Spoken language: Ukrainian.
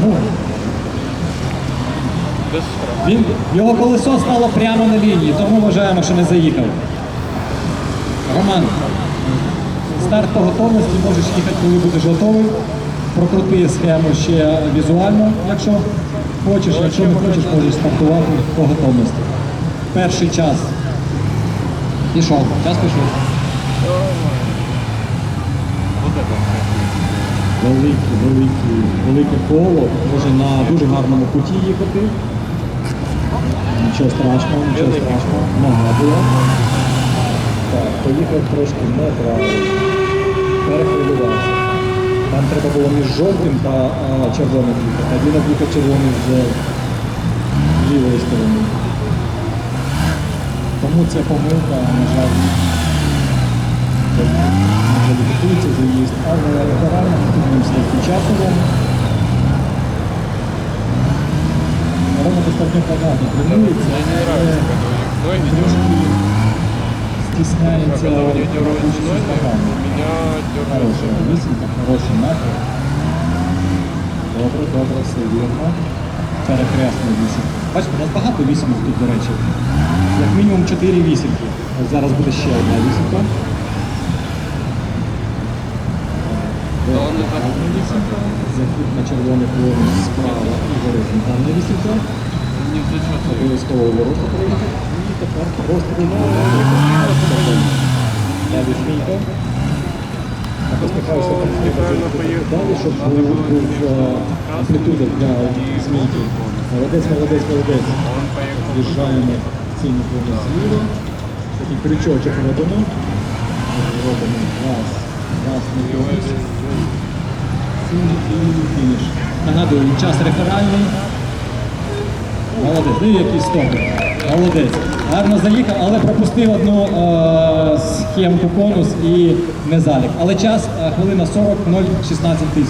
Ну, він, його колесо стало прямо на лінії, тому вважаємо, що не заїхав. Роман, старт по готовності, можеш їхати, коли будеш готовий. Прокрути схему ще візуально, якщо хочеш, якщо не хочеш, можеш стартувати по готовності. Перший час. Пішов. Час пішов. Велике, велике, велике коло, може на дуже гарному путі їхати. Нічого страшного, нічого страшного. Нога була. Так, поїхав трошки неправильно. Перехвилювався. Нам треба було між жовтим та а, червоним їхати. Він об'їхав червоний з лівої сторони. Тому це помилка, на жаль, кваліфікується заїзд, але реально потрібно стати часовим. Достатньо багато тренується, але стісняється робочі змагання. Хороша вісімка, хороший напрям. Добре, добре, все вірно. Перекресний вісім. Бачите, у нас багато вісімок тут, до речі. Як мінімум 4 вісімки. Ось зараз буде ще одна вісімка. Захід на червоний колон справа і горизонтальна вісімка. Обов'язково ворота. І тепер Далі щоб був був, е, амплітуда для змійки. Молодець, молодець, молодець. З'їжджаємо цільно повно зліва. Такий крючочок робимо. Робимо раз, раз, не повністю. І фініш. Нагадую, час реферальний. Молодець, ну якийсь стопер. Молодець. Гарно заїхав, але пропустив одну е, схемку конус і не залік. Але час е, хвилина 40, 0, 16 тисяч.